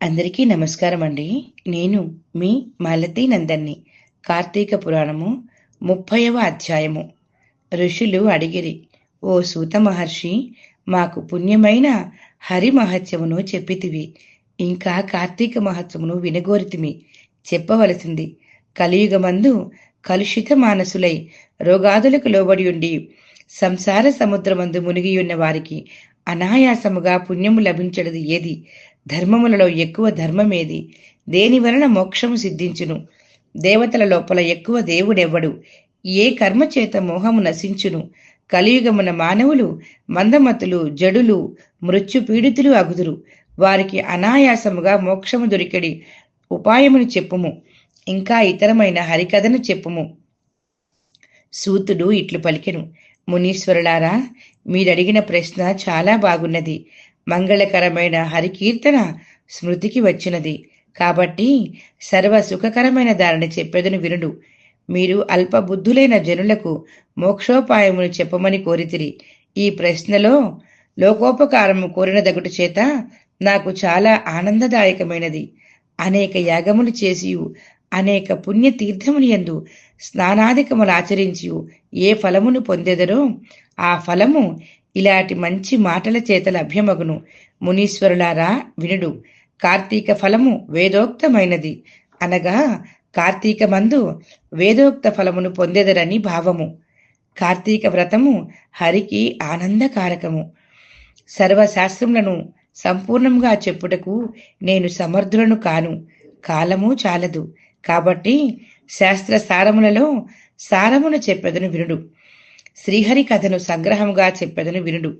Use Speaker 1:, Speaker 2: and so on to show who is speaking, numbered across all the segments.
Speaker 1: అందరికీ నమస్కారం అండి నేను మీ మాలతీ నందన్ని. కార్తీక పురాణము ముప్పైవ అధ్యాయము. ఋషులు అడిగిరి ఓ సూత మహర్షి మాకు పుణ్యమైన హరి మహత్యమును చెప్పితివి. ఇంకా కార్తీక మహత్యమును వినగోరితిమి. చెప్పవలసింది కలియుగమందు కలుషిత మానసులై రోగాదులకు లోబడి ఉండి సంసార సముద్రమందు మునిగియున్న వారికి అనాయాసముగా పుణ్యము లభించడది ఏది? ధర్మములలో ఎక్కువ ధర్మమేది? దేని వలన మోక్షము సిద్ధించును? దేవతల లోపల ఎక్కువ దేవుడెవ్వడు ఏ కర్మ చేత మోహము నశించును? కలియుగమున మానవులు మందమతులు జడులు మృత్యు పీడితులు అగుదురు. వారికి అనాయాసముగా మోక్షము దొరికడి ఉపాయమును చెప్పుము. ఇంకా ఇతరమైన హరికథను చెప్పుము. సూతుడు ఇట్లు పలికెను. మునీశ్వరులారా మీరడిగిన ప్రశ్న చాలా బాగున్నది. మంగళకరమైన హరికీర్తన స్మృతికి వచ్చినది. కాబట్టి సర్వ సుఖకరమైన దానిని చెప్పెదను వినుడు. మీరు అల్పబుద్ధులైన జనులకు మోక్షోపాయమును చెప్పమని కోరితిరి. ఈ ప్రశ్నలో లోకోపకారము కోరినదగుట చేత నాకు చాలా ఆనందదాయకమైనది. అనేక యాగములు చేసి అనేక పుణ్య తీర్థముని ఎందు స్నానాధికములు ఆచరించి ఏ ఫలమును పొందెదరో ఆ ఫలము ఇలాంటి మంచి మాటల చేత లభ్యమగును. మునీశ్వరులారా వినుడు. కార్తీక ఫలము వేదోక్తమైనది. అనగా కార్తీక మందు వేదోక్త ఫలమును పొందెదరని భావము. కార్తీక వ్రతము హరికి ఆనందకారకము. సర్వశాస్త్రములను సంపూర్ణంగా చెప్పుటకు నేను సమర్థులను కాను. కాలము చాలదు. కాబట్టి శాస్త్ర సారములలో సారమును చెప్పెదను వినుడు. శ్రీహరి కథను సంగ్రహముగా చెప్పెదను వినుడు.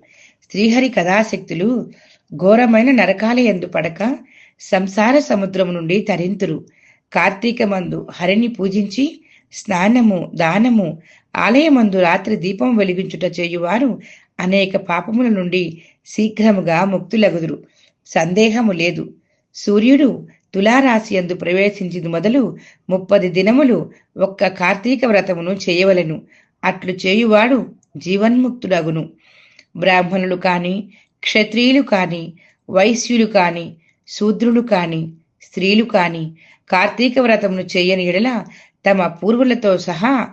Speaker 1: శ్రీహరి కథాశక్తులు ఘోరమైన నరకాల ఎందు పడక సంసార సముద్రము నుండి తరింతురు. కార్తీక మందు హరిని పూజించి స్నానము దానము ఆలయమందు రాత్రి దీపం వెలిగించుట చేయువారు అనేక పాపముల నుండి శీఘ్రముగా ముక్తులగుదురు. సందేహము లేదు. సూర్యుడు తులారాశి యందు ప్రవేశించింది మొదలు ముప్పది దినములు ఒక్క కార్తీక వ్రతమును చేయవలెను. అట్లు చేయువాడు జీవన్ముక్తుడగును. బ్రాహ్మణులు కాని క్షత్రియులు కాని వైశ్యులు కాని శూద్రులు కాని స్త్రీలు కాని కార్తీక వ్రతమును చేయని ఎడల తమ పూర్వులతో సహా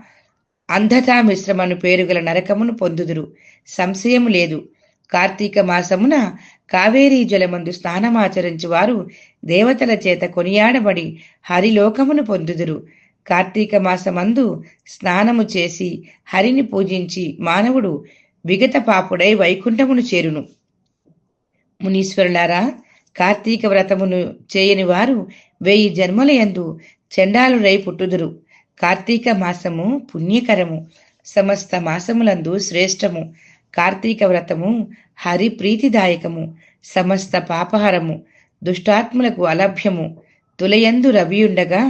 Speaker 1: అంధతా మిశ్రమను పేరుగల నరకమును పొందుదురు. సంశయము లేదు. కార్తీక మాసమున కావేరీ జలమందు స్నానమాచరించి వారు దేవతల చేత కొనియాడబడి హరిలోకమును పొందుదురు. కార్తీక మాసమందు స్నానము చేసి హరిని పూజించి మానవుడు విగత పాపుడై వైకుంఠమును చేరును. మునీశ్వరులారా కార్తీక వ్రతమును చేయని వారు వెయ్యి జన్మల యందు చెండాలురై పుట్టుదురు. కార్తీక మాసము పుణ్యకరము. సమస్త మాసములందు శ్రేష్టము. కార్తీక వ్రతము హరి ప్రీతిదాయకము సమస్త పాపహరము. దుష్టాత్ములకు అలభ్యము. తులయందు రవియుండగా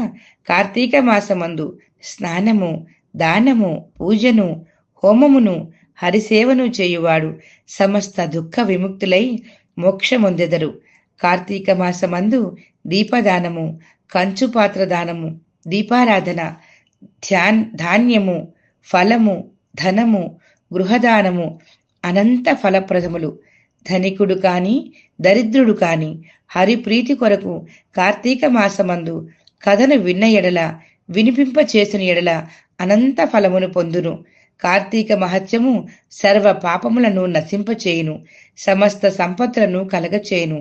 Speaker 1: కార్తీక మాసమందు స్నానము దానము పూజను హోమమును హరిసేవను చేయువాడు సమస్త దుఃఖ విముక్తులై మోక్షమొందెదరు. కార్తీక మాసమందు దీపదానము కంచు పాత్ర దానము దీపారాధన ధ్యాన్ ధాన్యము ఫలము ధనము గృహదానము అనంత ఫలప్రదములు. ధనికుడు కాని దరిద్రుడు కాని హరిప్రీతి కొరకు కార్తీక మాసమందు కథను విన్న ఎడల వినిపింప చేసిన ఎడల అనంత ఫలమును పొందును. కార్తీక మహత్యము సర్వ పాపములను నశింపచేయును సమస్త సంపత్తులను కలగచేయును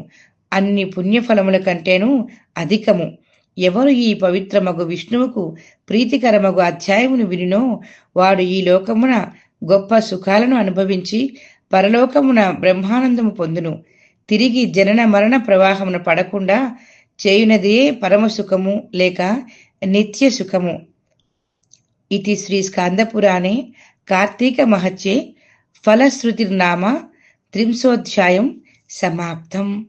Speaker 1: అన్ని పుణ్యఫలముల కంటేనూ అధికము. ఎవరు ఈ పవిత్రమగు విష్ణువుకు ప్రీతికరమగు అధ్యాయమును వినినో వాడు ఈ లోకమున గొప్ప సుఖాలను అనుభవించి పరలోకమున బ్రహ్మానందము పొందును. తిరిగి జనన మరణ ప్రవాహమున పడకుండా చేయునదే పరమసుఖము లేక నిత్య సుఖము ఇది శ్రీ స్కందపురాణే కార్తీక మహత్యే. ఫలశ్రుతిర్నామ త్రింశోధ్యాయం సమాప్తం.